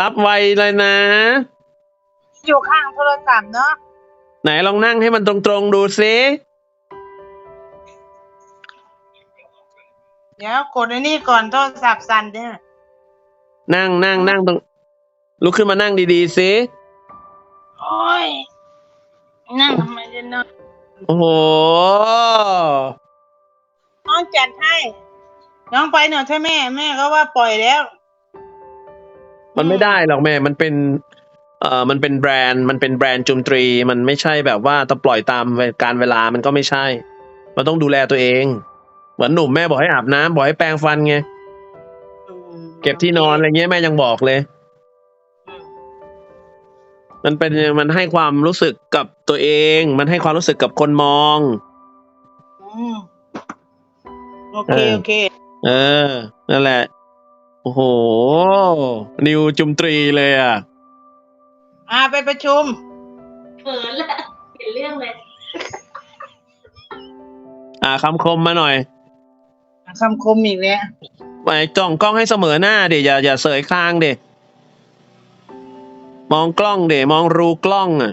รับไวเลยนะ อยู่ข้างโทรศัพท์เนาะไหนลองนั่งให้มันตรงๆดูซิเดี๋ยวกดไอ้นี่ก่อนโทรศัพท์สั่นเด้อนั่งนั่งนั่งตรงลุกขึ้นมานั่งดีๆซิโอ้ยนั่งทำไมเดี๋ยวนะโอ้โหน้องจัดให้ น้องไปหน่อยใช่แม่แม่ก็ว่าปล่อยแล้ว มันไม่ได้หรอกแม่ มันเป็น เอ่อ มันเป็นแบรนด์ มันเป็นแบรนด์จุมตรี มันไม่ใช่แบบว่าต้องปล่อยตามการเวลา มันก็ไม่ใช่ มันต้องดูแลตัวเอง เหมือนหนุ่มแม่บอกให้อาบน้ำบอกให้แปรงฟันไงเก็บที่นอนอะไรเงี้ยแม่ยังบอกเลยมันเป็นมันให้ความรู้สึกกับตัวเอง มันให้ความรู้สึกกับคนมอง อืมโอเค เออ โอเค เออ นั่นแหละ โอ้โห นิวจุมตรีเลยอะ อ่าไปประชุม เขินละเห็นเรื่องเลย อ่าคำคมมาหน่อยคำคมอีกแล้วไปจ้องกล้องให้เสมอหน้าเดี๋ยวอย่าอย่าเสยคางเดี๋ยมองกล้องเดี๋ยมองรูกล้องอะ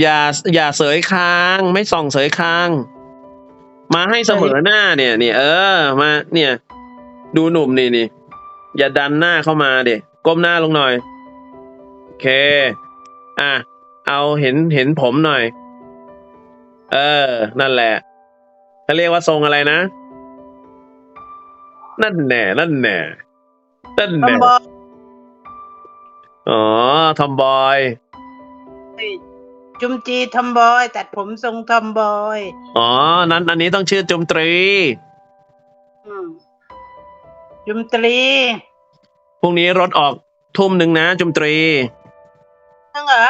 อย่าอย่าเสยคาง ไม่ส่องเสยคาง มาให้เสมอหน้าเนี่ยเนี่ยเออมาเนี่ย ดูหนุ่มนี่นี่อย่าดันหน้าเข้ามาเดี๋ยก้มหน้าลงหน่อยโอเค อะเอาเห็นเห็นผมหน่อย เออ นั่นแหละเขาเรียกว่าทรงอะไรนะ นั่นแน่นั่นแน่นั่นคำแน่บอกอ๋อทอมบอย จุมจีทอมบอย ตัดผมทรงทอมบอย อ๋อ นั้นอันนี้ต้องชื่อจุมตรี อืมจุมตรีพรุ่งนี้รถออกทุ่มหนึ่งนะ จุมตรี นั่งเหรอ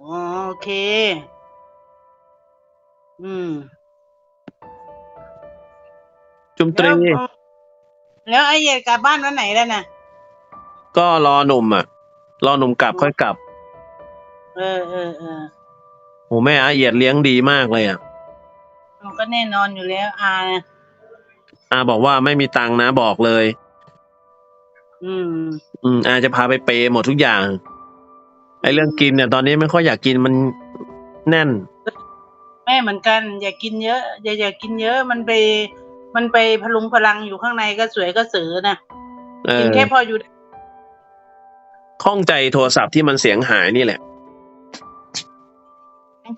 อ๋อโอเค อืมจุมตรี แล้วแล้วไอ้เหี้ยกลับบ้านวันไหนแล้วน่ะก็รอหนุ่มอะ รอหนุ่มกลับค่อยกลับ เออเออเออโหแม่อาเอียดเลี้ยงดีมากเลยอะมันก็แน่นอนอยู่แล้วอานะอาบอกว่าไม่มีตังค์นะบอกเลย อืม อืมอาจะพาไปเปย์หมดทุกอย่างไอ้เรื่องกินเนี่ยตอนนี้ไม่ค่อยอยากกินมันแน่น แม่เหมือนกัน อย่ากินเยอะ อย่าอย่ากินเยอะมันไป มันไปพลุงพลังอยู่ข้างในก็สวยก็สือนะเอกินอแค่พออยู่ข้องใจโทรศัพท์ที่มันเสียงหายนี่แหละ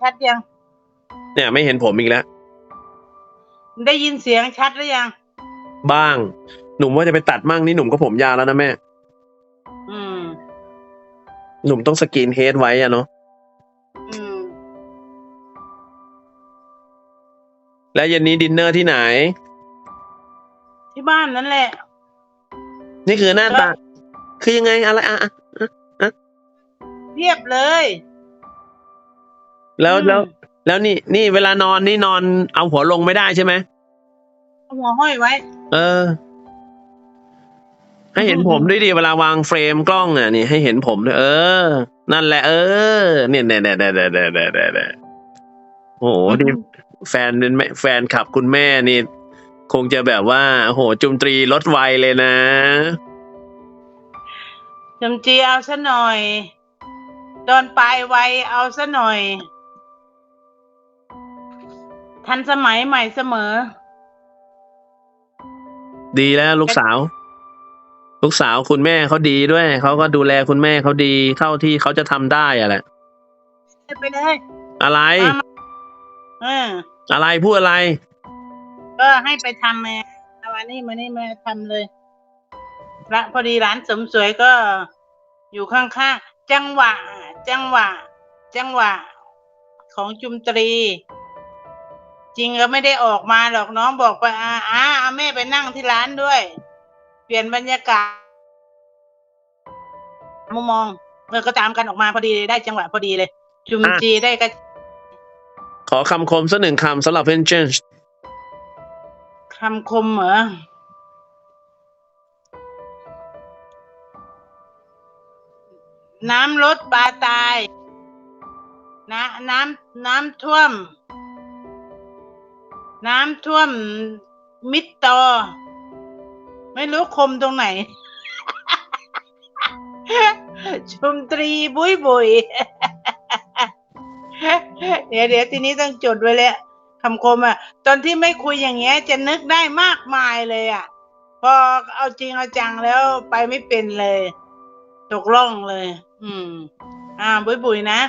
ชัดยัง เนี่ยไม่เห็นผมอีกแล้ว ได้ยินเสียงชัดหรือยัง บ้าง หนุ่มว่าจะไปตัดมั่งนี่หนุ่มก็ผมยาวแล้วนะแม่ อืม หนุ่มต้องสกรีนเฮดไว้อะเนาะ อืม แล้วเย็นนี้ดินเนอร์ที่ไหน ที่บ้านนั่นแหละ นี่คือหน้าตา คือยังไงอะไรอะอะเรียบเลย แล้วแล้วแล้วนี่นี่เวลานอนนี่นอนเอาหัวลงไม่ได้ใช่ไหมเอาหัวห้อยไว้ เออ ให้เห็นผมด้วยดีเวลาวางเฟรมกล้องอะนี่ให้เห็นผมด้วยเออ นั่นแหละ เออเนี่ยเนี่ยเนี่ยเนี่ยเนี่ยเนี่ยเนี่ยโอ้โหนี่แฟนเป็นแม่แฟนขับคุณแม่นี่ คงจะแบบว่าโอ้โหจุมตรีลดไวเลยนะจุมตรีเอาซะหน่อย โดนปลายไวเอาซะหน่อย ทันสมัยใหม่เสมอ ดีแล้วลูกสาว ลูกสาวคุณแม่เขาดีด้วย เขาก็ดูแลคุณแม่เขาดีเท่าที่เขาจะทำได้อะแหละ ไปเลยอะไร มามาเออ อะไรพูดอะไร ก็ให้ไปทำมาเอามานี่มานี่มาทำเลยละพอดีร้านเสริมสวยก็อยู่ข้างๆ จังหวะ จังหวะ จังหวะ ของจุมตรี จริงก็ไม่ได้ออกมาหรอกน้องบอกไปอาอาเอาแม่ไปนั่งที่ร้านด้วย เปลี่ยนบรรยากาศมุมมองเออก็ตามกันออกมาพอดีได้จังหวะพอดีเลย จุมอะ จีได้ก็ขอคำคมสักหนึ่งคำสำหรับเพนเจนคำคมเหรอน้ำลดปลาตาย น้ำน้ำน้ำท่วม น้ำท่วมมิดตอ ไม่รู้คมตรงไหนชุมตรีบุยบุยเดี๋ยวเดี๋ยวทีนี้ต้องจดไว้แล้วคำคมอะ ตอนที่ไม่คุยอย่างเงี้ย จะนึกได้มากมายเลยอะ พอเอาจริงเอาจังแล้วไปไม่เป็นเลย ตกล่องเลย อืม อ่า บุยบุยนะ